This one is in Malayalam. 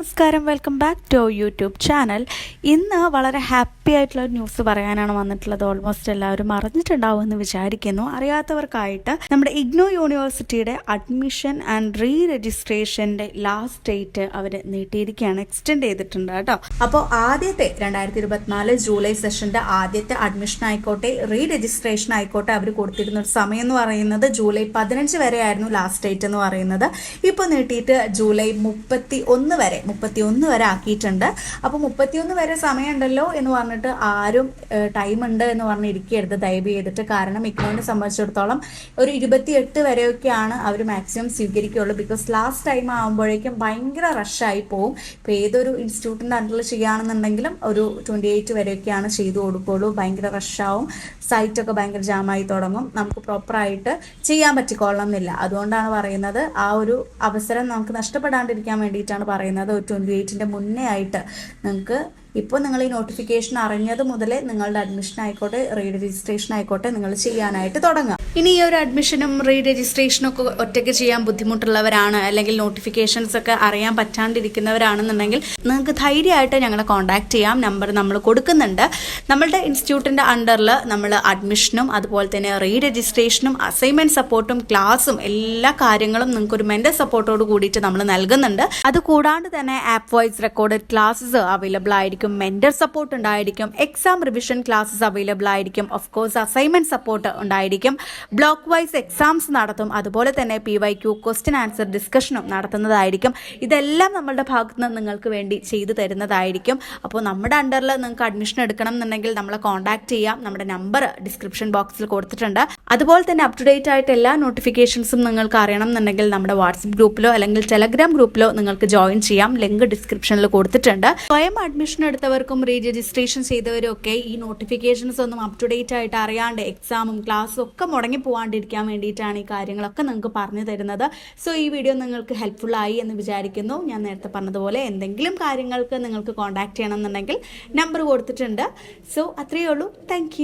നമസ്കാരം. Welcome back to YouTube channel ഇന്ന് വളരെ ഹാപ്പി ആയിട്ടുള്ള ഒരു ന്യൂസ് പറയാനാണ് വന്നിട്ടുള്ളത്. ഓൾമോസ്റ്റ് എല്ലാവരും അറിഞ്ഞിട്ടുണ്ടാവും എന്ന് വിചാരിക്കുന്നു. അറിയാത്തവർക്കായിട്ട് നമ്മുടെ ഇഗ്നോ യൂണിവേഴ്സിറ്റിയുടെ അഡ്മിഷൻ ആൻഡ് റീ രജിസ്ട്രേഷന്റെ ലാസ്റ്റ് ഡേറ്റ് അവർ നീട്ടിയിരിക്കുകയാണ്. എക്സ്റ്റെൻഡ് ചെയ്തിട്ടുണ്ട് കേട്ടോ. അപ്പോൾ ആദ്യത്തെ രണ്ടായിരത്തി ഇരുപത്തിനാല് ജൂലൈ സെഷന്റെ ആദ്യത്തെ അഡ്മിഷൻ ആയിക്കോട്ടെ റീ രജിസ്ട്രേഷൻ ആയിക്കോട്ടെ അവർ കൊടുത്തിരുന്ന ഒരു സമയം എന്ന് പറയുന്നത് ജൂലൈ പതിനഞ്ച് വരെ ആയിരുന്നു ലാസ്റ്റ് ഡേറ്റ് എന്ന് പറയുന്നത്. ഇപ്പോൾ നീട്ടിയിട്ട് ജൂലൈ മുപ്പത്തി ഒന്ന് വരെ മുപ്പത്തി ഒന്ന് വരെ ആക്കിയിട്ടുണ്ട്. അപ്പോൾ മുപ്പത്തി ഒന്ന് വരെ സമയമുണ്ടല്ലോ എന്ന് പറഞ്ഞിട്ട് ആരും ടൈം ഉണ്ട് എന്ന് പറഞ്ഞ് ഇരിക്കരുത്. ദയവ് ചെയ്തിട്ട് കാരണം ഇഗ്നോനെ സംബന്ധിച്ചിടത്തോളം ഒരു ഇരുപത്തിയെട്ട് വരെയൊക്കെയാണ് അവർ മാക്സിമം സ്വീകരിക്കുകയുള്ളൂ ബിക്കോസ് ലാസ്റ്റ് ടൈം ആകുമ്പോഴേക്കും ഭയങ്കര റഷായി പോവും. ഇപ്പോൾ ഏതൊരു ഇൻസ്റ്റിറ്റ്യൂട്ടിന്റെ അണ്ടറിൽ ചെയ്യുകയാണെന്നുണ്ടെങ്കിലും ഒരു ട്വന്റി എയ്റ്റ് വരെയൊക്കെയാണ് ചെയ്തു കൊടുക്കുകയുള്ളൂ. ഭയങ്കര റഷാവും സൈറ്റൊക്കെ ഭയങ്കര ജാമായി തുടങ്ങും. നമുക്ക് പ്രോപ്പറായിട്ട് ചെയ്യാൻ പറ്റിക്കൊള്ളണം എന്നില്ല അതുകൊണ്ടാണ് പറയുന്നത് ആ ഒരു അവസരം നമുക്ക് നഷ്ടപ്പെടാണ്ടിരിക്കാൻ വേണ്ടിയിട്ടാണ് പറയുന്നത്. ഒരു ട്വന്റി എയ്റ്റിന്റെ മുന്നേ ആയിട്ട് നിങ്ങൾക്ക് ഇപ്പോൾ നിങ്ങൾ ഈ നോട്ടിഫിക്കേഷൻ അറിഞ്ഞത് മുതലേ നിങ്ങളുടെ അഡ്മിഷൻ ആയിക്കോട്ടെ റീ രജിസ്ട്രേഷൻ ആയിക്കോട്ടെ നിങ്ങൾ ചെയ്യാനായിട്ട് തുടങ്ങാം ഇനി ഈ ഒരു അഡ്മിഷനും റീ രജിസ്ട്രേഷനും ഒക്കെ ഒറ്റയ്ക്ക് ചെയ്യാൻ ബുദ്ധിമുട്ടുള്ളവരാണ് അല്ലെങ്കിൽ നോട്ടിഫിക്കേഷൻസ് ഒക്കെ അറിയാൻ പറ്റാണ്ടിരിക്കുന്നവരാണെന്നുണ്ടെങ്കിൽ നിങ്ങൾക്ക് ധൈര്യമായിട്ട് ഞങ്ങളെ കോൺടാക്ട് ചെയ്യാം. നമ്പർ നമ്മൾ കൊടുക്കുന്നുണ്ട്. നമ്മളുടെ ഇൻസ്റ്റിറ്റ്യൂട്ടിന്റെ അണ്ടറിൽ നമ്മൾ അഡ്മിഷനും അതുപോലെ തന്നെ റീ രജിസ്ട്രേഷനും അസൈൻമെന്റ് സപ്പോർട്ടും ക്ലാസ്സും എല്ലാ കാര്യങ്ങളും നിങ്ങൾക്ക് ഒരു മെന്റൽ സപ്പോർട്ടോട് കൂടിയിട്ട് നമ്മൾ നൽകുന്നുണ്ട്. അത് കൂടാണ്ട് തന്നെ app voice record classes available ആയിരിക്കും. മെന്റർ സപ്പോർട്ട് ഉണ്ടായിരിക്കും എക്സാം റിവിഷൻ ക്ലാസ്സസ് അവൈലബിൾ ആയിരിക്കും ഓഫ് കോഴ്സ് അസൈൻമെന്റ് സപ്പോർട്ട് ഉണ്ടായിരിക്കും ബ്ലോക്ക് വൈസ് എക്സാംസ് നടത്തും അതുപോലെ തന്നെ P Y Q question answer ഡിസ്കഷനും നടത്തുന്നതായിരിക്കും. ഇതെല്ലാം നമ്മളുടെ ഭാഗത്ത് നിന്ന് നിങ്ങൾക്ക് വേണ്ടി ചെയ്തു തരുന്നതായിരിക്കും. അപ്പോൾ നമ്മുടെ അണ്ടറിൽ നിങ്ങൾക്ക് അഡ്മിഷൻ എടുക്കണം എന്നുണ്ടെങ്കിൽ നമ്മളെ കോൺടാക്ട് ചെയ്യാം. നമ്മുടെ നമ്പർ ഡിസ്ക്രിപ്ഷൻ ബോക്സിൽ കൊടുത്തിട്ടുണ്ട്. അതുപോലെ തന്നെ അപ് ടു ഡേറ്റ് ആയിട്ട് എല്ലാ നോട്ടിഫിക്കേഷൻസും നിങ്ങൾക്ക് അറിയണം എന്നുണ്ടെങ്കിൽ നമ്മുടെ വാട്സപ്പ് ഗ്രൂപ്പിലോ അല്ലെങ്കിൽ ടെലഗ്രാം ഗ്രൂപ്പിലോ നിങ്ങൾക്ക് ജോയിൻ ചെയ്യാം. ലിങ്ക് ഡിസ്ക്രിപ്ഷനിൽ കൊടുത്തിട്ടുണ്ട്. സ്വയം അഡ്മിഷൻ എടുത്തവർക്കും റീ രജിസ്ട്രേഷൻ ചെയ്തവരും ഒക്കെ ഈ നോട്ടിഫിക്കേഷൻസ് ഒന്നും അപ് ടു ഡേറ്റ് ആയിട്ട് അറിയാണ്ട് എക്സാമും ക്ലാസ്സും ഒക്കെ മുടങ്ങി പോകാണ്ടിരിക്കാൻ വേണ്ടിയിട്ടാണ് ഈ കാര്യങ്ങളൊക്കെ നിങ്ങൾക്ക് പറഞ്ഞു തരുന്നത്. സോ ഈ വീഡിയോ നിങ്ങൾക്ക് ഹെൽപ്ഫുൾ ആയി എന്ന് വിചാരിക്കുന്നു. ഞാൻ നേരത്തെ പറഞ്ഞതുപോലെ എന്തെങ്കിലും കാര്യങ്ങൾക്ക് നിങ്ങൾക്ക് കോൺടാക്ട് ചെയ്യണം എന്നുണ്ടെങ്കിൽ നമ്പർ കൊടുത്തിട്ടുണ്ട്. സോ അത്രയേ ഉള്ളൂ. താങ്ക്